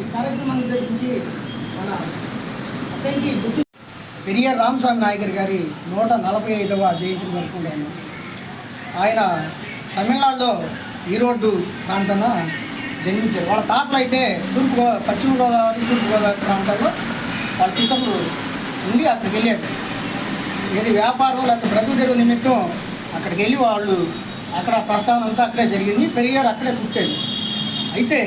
ఈ కార్యక్రమాన్ని ఉద్దేశించి మన అతనికి గుర్తు పెరియార్ రామస్వామి నాయకర్ గారి నూట నలభై ఐదవ జయంతిని జరుపుకుంటాను ఆయన తమిళనాడులో ఈరోడ్డు ప్రాంతాన జన్మించారు. వాళ్ళ తాతలు అయితే తూర్పు పశ్చిమ గోదావరి తూర్పు గోదావరి ప్రాంతాల్లో వాళ్ళ పితరులు ఉండి అక్కడికి వెళ్ళారు. ఏది వ్యాపారం లేకపోతే బ్రతుకు తెరువు నిమిత్తం అక్కడికి వెళ్ళి వాళ్ళు అక్కడ ప్రస్థానం అంతా అక్కడే జరిగింది. పెరిగారు అక్కడే పుట్టాడు అయితే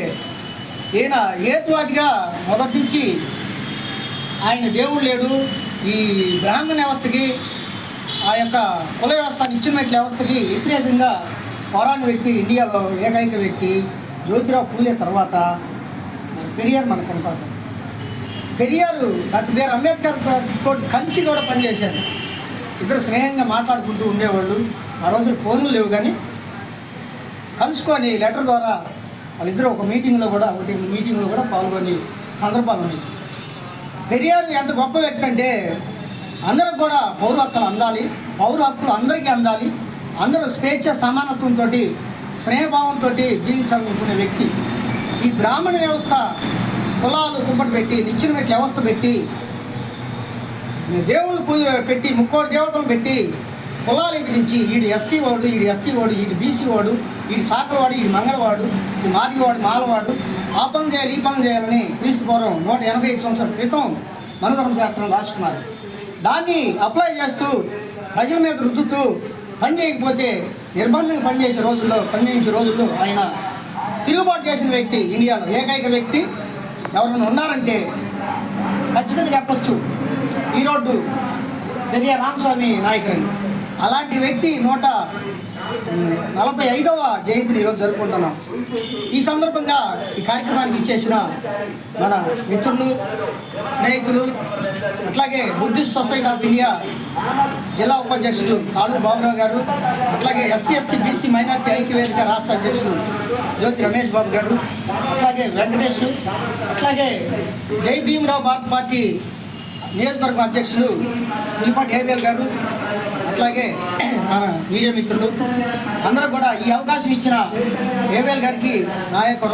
ఈయన హేతువాదిగా మొదటి నుంచి ఆయన దేవుడు లేడు. ఈ బ్రాహ్మణ వ్యవస్థకి ఆ యొక్క కుల వ్యవస్థ నిత్యమైన వ్యవస్థకి వ్యతిరేకంగా పౌరాణ వ్యక్తి ఇండియాలో ఏకైక వ్యక్తి జ్యోతిరావు పూలే తర్వాత పెరియార్ మనకు కనపడతారు. పెరియారు డాక్టర్ బిఆర్ అంబేద్కర్ తోటి కలిసి కూడా పనిచేశారు. ఇద్దరు స్నేహంగా మాట్లాడుకుంటూ ఉండేవాళ్ళు. ఆ రోజులు ఫోన్లు లేవు కానీ కలుసుకొని లెటర్ ద్వారా వాళ్ళిద్దరూ ఒక మీటింగ్లో కూడా ఒకటి మీటింగ్లో కూడా పాల్గొని సందర్భాలు ఉన్నాయి. పెరియార్ ఎంత గొప్ప వ్యక్తి అంటే అందరికి కూడా పౌర హక్కులు అందాలి పౌర హక్కులు అందరికీ అందాలి అందరూ స్వేచ్ఛ సమానత్వంతో స్నేహభావంతో జీవించాలనుకునే వ్యక్తి. ఈ బ్రాహ్మణ వ్యవస్థ కులాలు కుంపటి పెట్టి నిచ్చిన పెట్టి వ్యవస్థ పెట్టి దేవుళ్ళు పూజ పెట్టి ముక్కోటి దేవతలు పెట్టి కులాలు విభజించి ఈడు ఎస్సీ వాడు ఈడు ఎస్టీ వాడు ఈడు బీసీ వాడు ఈడు చాకలవాడు ఈడు మంగళవాడు ఈ మాదిగవాడు మాలవాడు ఆ పని చేయాలి ఈ పని చేయాలని క్రీస్తు పూర్వం నూట ఎనభై ఐదు సంవత్సరాల క్రితం మనధర్మ శాస్త్రం రాసుకున్నారు దాన్ని అప్లై చేస్తూ ప్రజల మీద రుద్దుతూ పని చేయకపోతే నిర్బంధంగా పనిచేసే రోజుల్లో పనిచేయించే రోజుల్లో ఆయన తిరుగుబాటు చేసిన వ్యక్తి ఇండియాలో ఏకైక వ్యక్తి ఎవరైనా ఉన్నారంటే ఖచ్చితంగా చెప్పొచ్చు. ఈ రోడ్డు పెరియ రామస్వామి నాయకులని అలాంటి వ్యక్తి నూట నలభై ఐదవ జయంతిని ఈరోజు జరుపుకుంటున్నాం. ఈ సందర్భంగా ఈ కార్యక్రమానికి ఇచ్చేసిన మన మిత్రులు స్నేహితులు అట్లాగే బుద్ధిస్ట్ సొసైటీ ఆఫ్ ఇండియా జిల్లా ఉపాధ్యక్షుడు కాళూ బాబురావు గారు అట్లాగే ఎస్సీ ఎస్టీ బీసీ మైనార్టీ ఐక్యవేదిక రాష్ట్ర అధ్యక్షులు జ్యోతి రమేష్ బాబు గారు అట్లాగే వెంకటేష్ అట్లాగే జై భీమరావు భారత్ పార్టీ నియోజకవర్గం అధ్యక్షులు పులిపాటి ఏబిఎల్ గారు అట్లాగే మన మీడియా మిత్రులు అందరూ కూడా ఈ అవకాశం ఇచ్చిన ఏవేల్ గారికి నా యొక్క